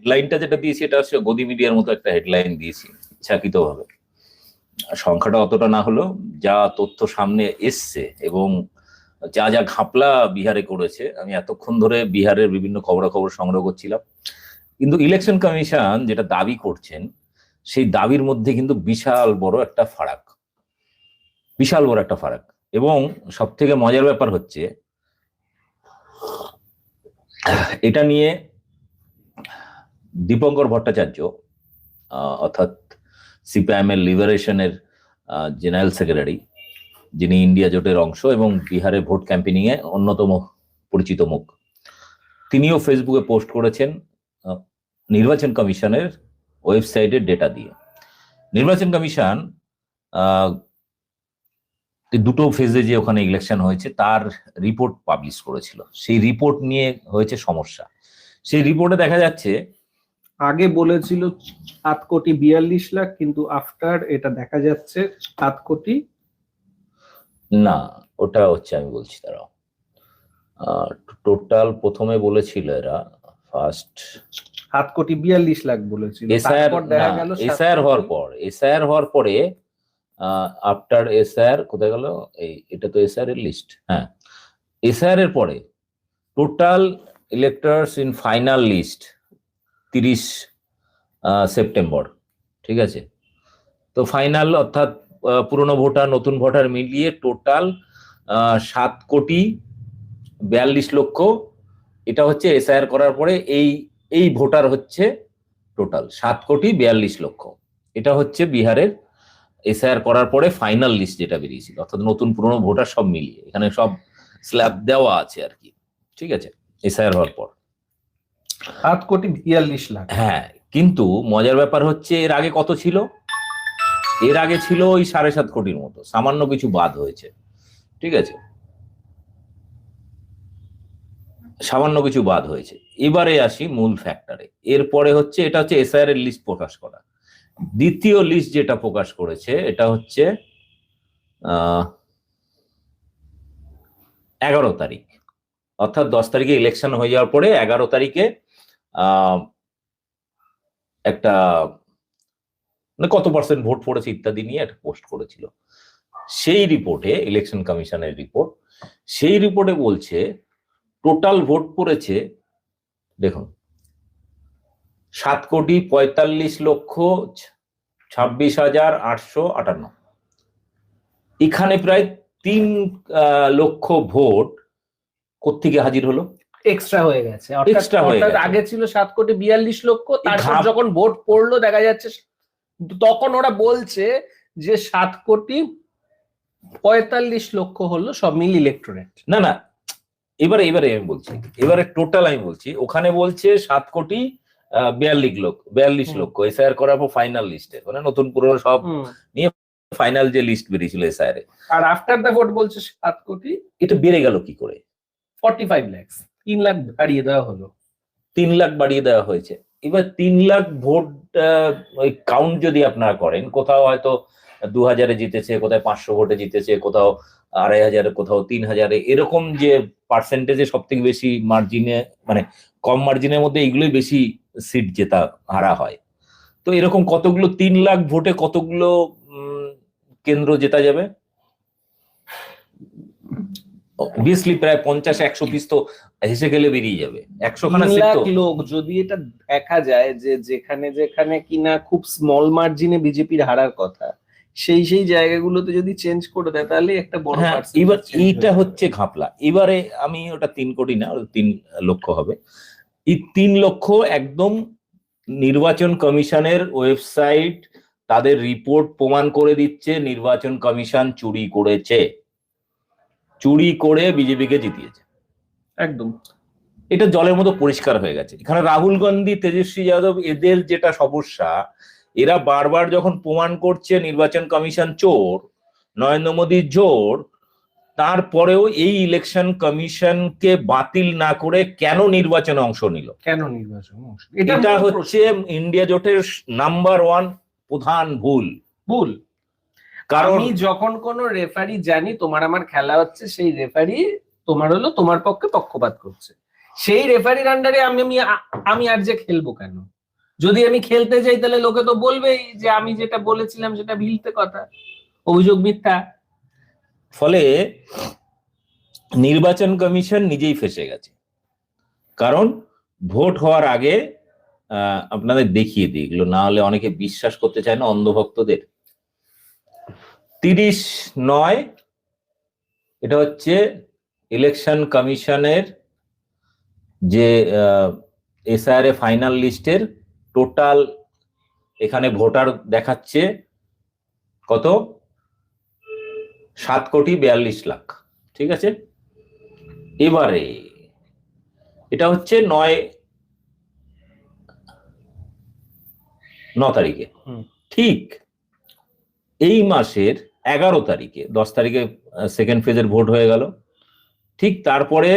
হেডলাইনটা যেটা দিয়েছি, এটা হচ্ছে গদি মিডিয়ার মতো একটা হেডলাইন দিয়েছি, ইচ্ছাকৃতভাবে। সংখ্যাটা অতটা না হলো যা তথ্য সামনে এসছে এবং যা যা ঘাপলা বিহারে করেছে, আমি এতক্ষণ ধরে বিহারের বিভিন্ন খবরাখবর সংগ্রহ করছিলাম। কিন্তু ইলেকশন কমিশন যেটা দাবি করছেন, সেই দাবির মধ্যে কিন্তু বিশাল বড় একটা ফারাক। বিশাল বড় একটা ফারাক। এবং সব থেকে মজার ব্যাপার হচ্ছে, এটা নিয়ে দীপঙ্কর ভট্টাচার্য অর্থাৎ সিপিআইএম এর লিবারেশনের জেনারেল সেক্রেটারি যিনি ইন্ডিয়া জোটের অংশ এবং বিহারে ভোট ক্যাম্পেনিং এ অন্যতম পরিচিত মুখ। তিনিও ফেসবুকে পোস্ট করেছেন নির্বাচন কমিশনের ওয়েবসাইটের ডেটা দিয়ে। নির্বাচন কমিশন দুটো ফেজে যে ওখানে ইলেকশন হয়েছে, তার রিপোর্ট পাবলিশ করেছিল। সেই রিপোর্ট নিয়ে হয়েছে সমস্যা। সেই রিপোর্টে দেখা যাচ্ছে আগে বলেছিল সাত কোটি বিয়াল্লিশ লাখ কিন্তু আফটার এটা দেখা যাচ্ছে সাত কোটি। না ওটা হচ্ছে আমি বলছি তারা টোটাল প্রথমে বলেছিল এরা ফার্স্ট সাত কোটি বিয়াল্লিশ লাখ বলেছিল। এসআইআর সাত হওয়ার পর এসআইআর হওয়ার পরে আফটার এসআইআর কোথায় গেল? এই এটা তো এসআর এর লিস্ট হ্যাঁ। এসআইআর এর পরে total electors in final list তিরিশ সেপ্টেম্বর, ঠিক আছে? তো ফাইনাল অর্থাৎ পুরনো ভোটার, নতুন ভোটার মিলিয়ে টোটাল সাত কোটি বিয়াল্লিশ লক্ষ, এটা হচ্ছে এসআইআর করার পরে এই এই ভোটার হচ্ছে টোটাল সাত কোটি বিয়াল্লিশ লক্ষ। এটা হচ্ছে বিহারের এসআইআর করার পরে ফাইনাল লিস্ট যেটা বেরিয়েছিল, অর্থাৎ নতুন পুরনো ভোটার সব মিলিয়ে, এখানে সব স্ল্যাব দেওয়া আছে আর কি, ঠিক আছে? এসআইআর হওয়ার পর। সাত কোটি বিয়াল্লিশ লাখ। হ্যাঁ কিন্তু মজার ব্যাপার হচ্ছে এর আগে কত ছিল? এর আগে ছিল ওই সাড়ে সাত কোটির মতো, সামান্য কিছু বাদ হয়েছে। ঠিক আছে? সামান্য কিছু বাদ হয়েছে। এবারে আসি মূল ফ্যাক্টরে এরপরে হচ্ছে এটা হচ্ছে এসআইআর এর লিস্ট প্রকাশ করা। দ্বিতীয় লিস্ট যেটা প্রকাশ করেছে, এটা হচ্ছে এগারো তারিখ। অর্থাৎ দশ তারিখে ইলেকশন হয়ে যাওয়ার পরে এগারো তারিখে একটা মানে কত পার্সেন্ট ভোট পড়েছে ইত্যাদি নিয়ে একটা পোস্ট করেছিল। সেই রিপোর্টে ইলেকশন কমিশনের রিপোর্ট সেই রিপোর্টে বলছে টোটাল ভোট পড়েছে, দেখুন, সাত কোটি পঁয়তাল্লিশ লক্ষ ছাব্বিশ হাজার আটশো আটান্ন। এখানে প্রায় তিন লক্ষ ভোট কোত্থেকে হাজির হলো? এক্সট্রা হয়ে গেছে। অর্থাৎ- হয়ে গেছে। আগে ছিল সাত কোটি বিয়াল্লিশ লক্ষ তারপর যখন ভোট পড়ল দেখা যাচ্ছে তখন ওরা বলছে যে সাত কোটি পঁয়তাল্লিশ লক্ষ হলো সব মিল ইলেকট্রোরেট না না এবারে এবারে আমি বলছি এবারে টোটাল আমি বলছি ওখানে বলছে সাত কোটি বিয়াল্লিশ লক্ষ বিয়াল্লিশ। লক্ষ এসআইআর করার পর ফাইনাল লিস্টে মানে নতুন পুরনো সব নিয়ে ফাইনাল যে লিস্ট বেরিয়েছিল এসআইআর আর আফটার দ্য ভোট বলছে সাত কোটি এটা বেড়ে গেল কি করে? ফর্টি ফাইভ ল্যাক্স তিন লাখ বাড়িয়ে দেওয়া হলো। তিন লাখ বাড়িয়ে দেওয়া হয়েছে। এবার তিন লাখ ভোট ওই কাউন্ট যদি আপনারা করেন, কোথাও হয়তো দু হাজারে জিতেছে, কোথায় পাঁচশো ভোটে জিতেছে, কোথাও আড়াই হাজারে, কোথাও তিন হাজারে, এরকম যে পার্সেন্টেজে সব থেকে বেশি মার্জিনে মানে কম মার্জিনের মধ্যে এইগুলোই বেশি সিট জেতা, হারা হয়। তো এরকম কতগুলো তিন লাখ ভোটে কতগুলো কেন্দ্র জেতা যাবে? অবভিয়াসলি প্রায় পঞ্চাশ একশো পিস তো হেসে গেলে বেরিয়ে যাবে। একশো খানা লোক যদি এটা দেখা যায় যে যেখানে যেখানে কিনা খুব স্মল মার্জিনে বিজেপির হারার কথা সেই সেই জায়গাগুলোতে যদি চেঞ্জ করে দেয় তাহলে একটা বড় হ্যাঁ এবার এইটা হচ্ছে ঘাপলা। এবারে আমি ওটা তিন কোটি না তিন লক্ষ হবে। এই তিন লক্ষ একদম নির্বাচন কমিশনের ওয়েবসাইট তাদের রিপোর্ট প্রমাণ করে দিচ্ছে নির্বাচন কমিশন চুরি করেছে। চুরি করে বিজেপিকে জিতিয়েছে। একদম। এটা জলের মতো পরিষ্কার হয়ে গেছে। এখানে রাহুল গান্ধী তেজস্বী যাদব এদের যেটা সমস্যা এরা বারবার যখন প্রমাণ করছে নির্বাচন কমিশন চোর নরেন্দ্র মোদী জোর তারপরেও এই ইলেকশন কমিশনকে বাতিল না করে কেন নির্বাচনে অংশ নিল? কেন নির্বাচন এটা হচ্ছে ইন্ডিয়া জোটের নাম্বার ওয়ান প্রধান ভুল। ভুল। কারণ আমি যখন কোন রেফারি জানি তোমার আমার খেলা হচ্ছে সেই রেফারি তোমার হলো তোমার পক্ষে পক্ষপাত করছে। সেই রেফারির আন্ডারে আমি আমি আমি আর যে খেলব কেন? যদি আমি খেলতে যাই তাহলে লোকে তো বলবেই যে আমি যেটা বলেছিলাম সেটা ভিলতে কথা। অভিযোগ মিথ্যা। ফলে নির্বাচন কমিশন নিজেই ফেসে গেছে। কারণ ভোট হওয়ার আগে আহ, আপনাদের দেখিয়ে দিই এগুলো না হলে অনেকে বিশ্বাস করতে চায় না অন্ধভক্তদের। তিরিশ নয় এটা হচ্ছে ইলেকশন কমিশনের যে এসআর এ ফাইনাল লিস্টের টোটাল এখানে ভোটার দেখাচ্ছে কত সাত কোটি বিয়াল্লিশ লাখ ঠিক আছে এবারে এটা হচ্ছে নয় ন তারিখে। ঠিক এই মাসের এগারো তারিখে, দশ তারিখে সেকেন্ড ফেজের ভোট হয়ে গেল। ঠিক তারপরে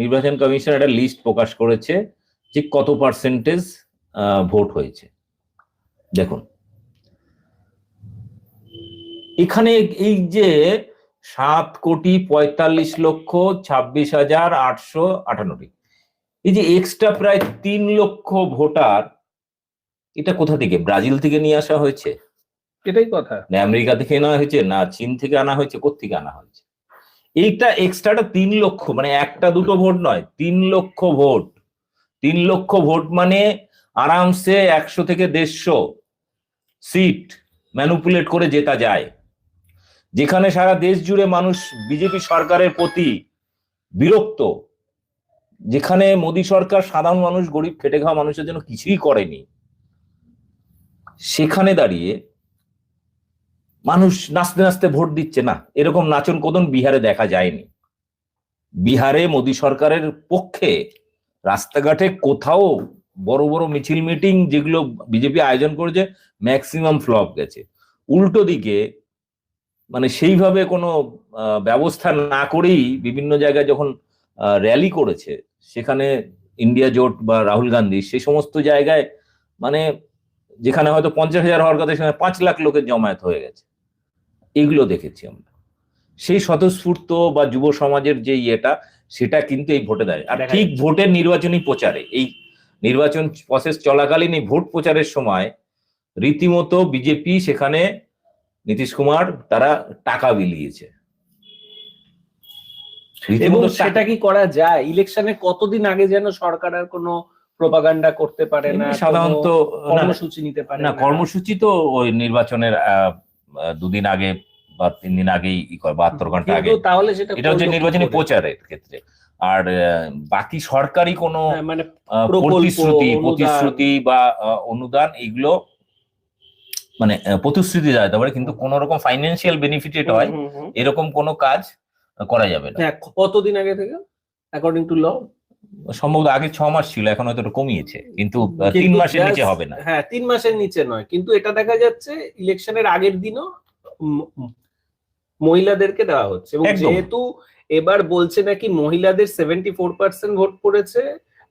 নির্বাচন কমিশন একটা লিস্ট প্রকাশ করেছে যে কত পার্সেন্টেজ ভোট হয়েছে। দেখুন। এখানে এই যে সাত কোটি পঁয়তাল্লিশ লক্ষ ছাব্বিশ হাজার আটশো আটানব্বই এই যে এক্সট্রা প্রায় তিন লক্ষ ভোটার, এটা কোথা থেকে? ব্রাজিল থেকে নিয়ে আসা হয়েছে? এটাই কথা। না, আমেরিকা থেকে আনা হয়েছে, না চীন থেকে আনা হয়েছে কোথেকে আনা হয়েছে? এইটা এক্সট্রাটা তিন লক্ষ মানে একটা দুটো ভোট নয়, তিন লক্ষ ভোট। তিন লক্ষ ভোট মানে আরামসে একশো থেকে দেড়শো সিট ম্যানুপুলেট করে জেতা যায়। যেখানে সারা দেশ জুড়ে মানুষ বিজেপি সরকারের প্রতি বিরক্ত, যেখানে মোদী সরকার সাধারণ মানুষ, গরিব, খেটে খাওয়া মানুষের জন্য কিছুই করেনি, সেখানে দাঁড়িয়ে মানুষ নাচতে নাচতে ভোট দিচ্ছে না। এরকম নাচন কোদন বিহারে দেখা যায়নি। বিহারে মোদী সরকারের পক্ষে রাস্তাঘাটে কোথাও বড় বড় মিছিল মিটিং যেগুলো বিজেপি আয়োজন করেছে ম্যাক্সিমাম ফ্লপ গেছে। উল্টো দিকে মানে সেইভাবে কোনো ব্যবস্থা না করেই বিভিন্ন জায়গায় যখন র্যালি করেছে, সেখানে ইন্ডিয়া জোট বা রাহুল গান্ধী সেই সমস্ত জায়গায় মানে যেখানে হয়তো পঞ্চাশ হাজার হওয়ার কথা, সেখানে পাঁচ লাখ লোকের জমায়েত হয়ে গেছে। এগুলো দেখেছি আমরা। সেই স্বতঃস্ফূর্ত বা যুব সমাজের যে ইয়েটা সেটা কিন্তু এই ভোটে দেয় আর ঠিক ভোটের নির্বাচনী প্রচারে এই নির্বাচন প্রসেস চলাকালীন এই ভোট প্রচারের সময় রীতিমতো বিজেপি সেখানে নীতিশ কুমার তারা টাকা বিলিয়েছে। এবং রীতিমতো সেটা কি করা যায়? ইলেকশনে কতদিন আগে যেন সরকার আর কোনো প্রপাগান্ডা করতে পারে না সাধারণত কর্মসূচি নিতে পারে না কর্মসূচি তো ওই নির্বাচনের দুদিন আগে বা তিন দিন আগেই বাহাত্তর ঘণ্টা আগে। তাহলে এটা হচ্ছে নির্বাচনী প্রচারের ক্ষেত্রে। আর বাকি সরকারি কোনো হ্যাঁ, মানে প্রতিশ্রুতি প্রতিশ্রুতি বা অনুদান এগুলো মানে প্রতিশ্রুতি দেওয়া যেতে পারে কিন্তু কোন রকম ফাইন্যান্সিয়াল বেনিফিটেড হয়। এরকম কোনো কাজ করা যাবে না। কতদিন আগে থেকে? অ্যাকর্ডিং টু ল সম্ভবত আগে ছ মাস ছিল এখন হয়তো কমিয়েছে। কিন্তু তিন মাসের নিচে হবে না। হ্যাঁ তিন মাসের নিচে নয়। কিন্তু এটা দেখা যাচ্ছে ইলেকশনের আগের দিনও মহিলাদেরকে দেওয়া হচ্ছে। এবং যেহেতু এবার বলছে নাকি মহিলাদের সেভেন্টি ফোর পার্সেন্ট ভোট পড়েছে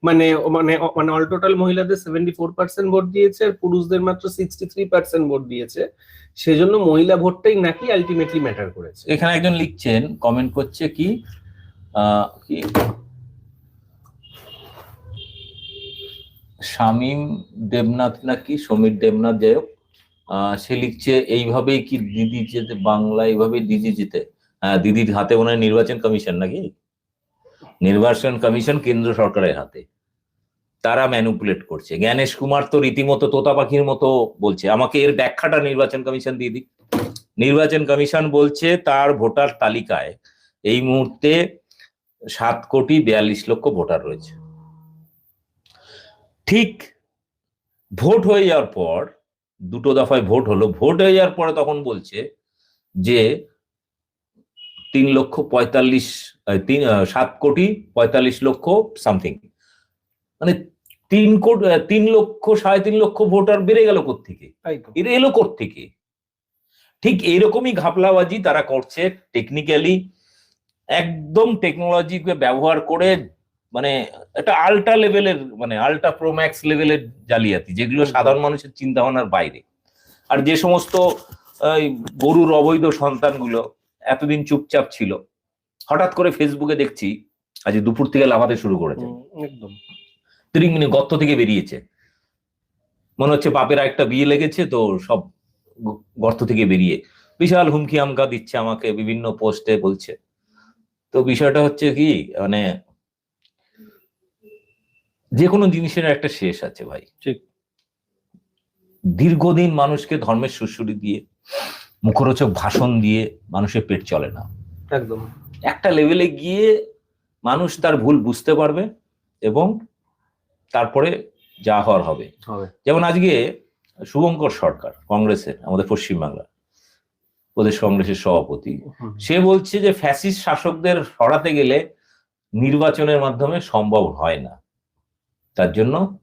মানে মানে মানে অল টোটাল মহিলাদের সেভেন্টি ফোর পার্সেন্ট ভোট দিয়েছে আর পুরুষদের মাত্র সিক্সটি থ্রি পার্সেন্ট ভোট দিয়েছে সেজন্য মহিলা ভোটটাই নাকি আলটিমেটলি ম্যাটার করেছে। এখানে একজন লিখছেন কমেন্ট করছে কি আহ, কি? শামীম দেবনাথ নাকি সমীর দেবনাথ, যাই হোক সে লিখছে, এইভাবেই কি দিদি যেতে, বাংলা এইভাবে দিদি যেতে? হ্যাঁ দিদির হাতে মনে হয় নির্বাচন কমিশন নাকি? নির্বাচন কমিশন কেন্দ্র সরকারের হাতে। তারা ম্যানুপুলেট করছে। জ্ঞানেশ কুমার তো রীতিমতো তোতা পাখির মতো বলছে। আমাকে এর ব্যাখ্যাটা নির্বাচন কমিশন দিয়ে দিক। নির্বাচন কমিশন বলছে, তার ভোটার তালিকায় এই মুহূর্তে সাত কোটি বিয়াল্লিশ লক্ষ ভোটার রয়েছে। ঠিক ভোট হয়ে যাওয়ার পর দুটো দফায় ভোট হলো। ভোট হয়ে যাওয়ার পরে তখন বলছে যে তিন লক্ষ পঁয়তাল্লিশ তিন সাত কোটি পঁয়তাল্লিশ লক্ষ সামথিং। মানে তিন কোটি তিন লক্ষ সাড়ে তিন লক্ষ ভোটার বেড়ে গেল তো। এরা এলো থেকে ঠিক এরকমই ঘাপলাবাজি তারা করছে টেকনিক্যালি একদম টেকনোলজিকে ব্যবহার করে মানে একটা আল্ট্রা লেভেলের মানে আল্ট্রা প্রোম্যাক্স লেভেলের জালিয়াতি যেগুলো সাধারণ মানুষের চিন্তা ভাবনার বাইরে। আর যে সমস্ত গরুর অবৈধ সন্তানগুলো এতদিন চুপচাপ ছিল হঠাৎ করে ফেসবুকে দেখছি আজ দুপুর থেকে লাফাতে শুরু করেছে। একদম। ত্রিমিনি গর্ত থেকে বেরিয়েছে। মনে হচ্ছে বাপের একটা বিয়ে লেগেছে তো সব গর্ত থেকে বেরিয়ে বিশাল হুমকি আমকা দিচ্ছে আমাকে বিভিন্ন পোস্টে বলছে। তো বিষয়টা হচ্ছে কি মানে যে কোনো জিনিসের একটা শেষ আছে ভাই। ঠিক। দীর্ঘদিন মানুষকে ধর্মের সুশ্রুতি দিয়ে মুখরোচক ভাষণ দিয়ে মানুষের পেট চলে না। একদম। একটা লেভেলে গিয়ে মানুষ তার ভুল বুঝতে পারবে এবং তারপরে যা হওয়ার হবে। হবে। যেমন আজকে শুভঙ্কর সরকার কংগ্রেসের আমাদের পশ্চিমবাংলা প্রদেশ কংগ্রেসের সভাপতি সে বলছে যে ফ্যাসিস্ট শাসকদের সরাতে গেলে নির্বাচনের মাধ্যমে সম্ভব হয় না। তার জন্য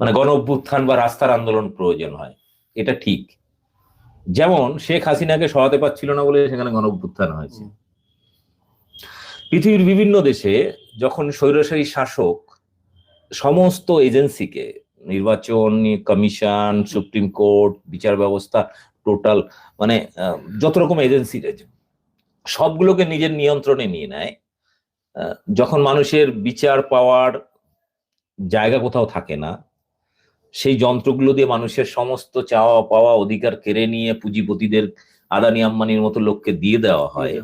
মানে গণ অভ্যুত্থান বা রাস্তার আন্দোলন প্রয়োজন হয়। এটা ঠিক। যেমন শেখ হাসিনাকে সরাতে পারছিল না বলে সেখানে গণ অভ্যুত্থান হয়েছে। পৃথিবীর বিভিন্ন দেশে যখন স্বৈরশাহী শাসক সমস্ত এজেন্সিকে নির্বাচন কমিশন সুপ্রিম কোর্ট বিচার ব্যবস্থা টোটাল মানে যত রকম এজেন্সি রয়েছে সবগুলোকে নিজের নিয়ন্ত্রণে নিয়ে নেয়। আহ, যখন মানুষের বিচার পাওয়ার জায়গা কোথাও থাকে না সেই যন্ত্রগুলো দিয়ে মানুষের সমস্ত চাওয়া পাওয়া অধিকার কেড়ে নিয়ে পুঁজিপতিদের আদানি আম্বানির মতো লোককে দিয়ে দেওয়া হয়।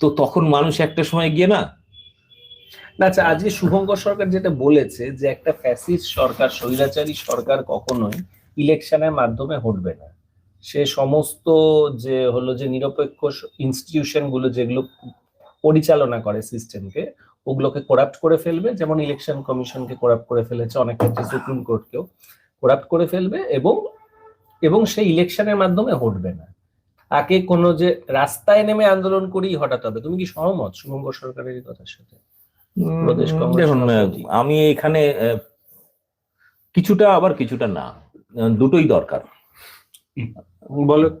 তো তখন মানুষ একটা সময় গিয়ে না না আচ্ছা আজকে শুভঙ্কর সরকার যেটা বলেছে যে একটা ফ্যাসিস্ট সরকার স্বৈরাচারী সরকার কখনোই ইলেকশনের মাধ্যমে হটবে না। সে সমস্ত যে হলো যে নিরপেক্ষ ইনস্টিটিউশনগুলো যেগুলো পরিচালনা করে সিস্টেমকে ওগুলোকে করাপ্ট করে ফেলবে যেমন ইলেকশন কমিশনকে করাপ্ট করে ফেলেছে অনেক ক্ষেত্রে সুপ্রিম কোর্টকেও করাপ্ট করে ফেলবে এবং এবং সেই ইলেকশনের মাধ্যমে হটবে না। তাকে কোনো যে রাস্তায় নেমে আন্দোলন করেই হটাতে হবে। তুমি কি সহমত শুভঙ্কর সরকারের কথার সাথে? প্রদেশ কংগ্রেস আমি এখানে আহ, কিছুটা আবার কিছুটা না দুটোই দরকার। বলো।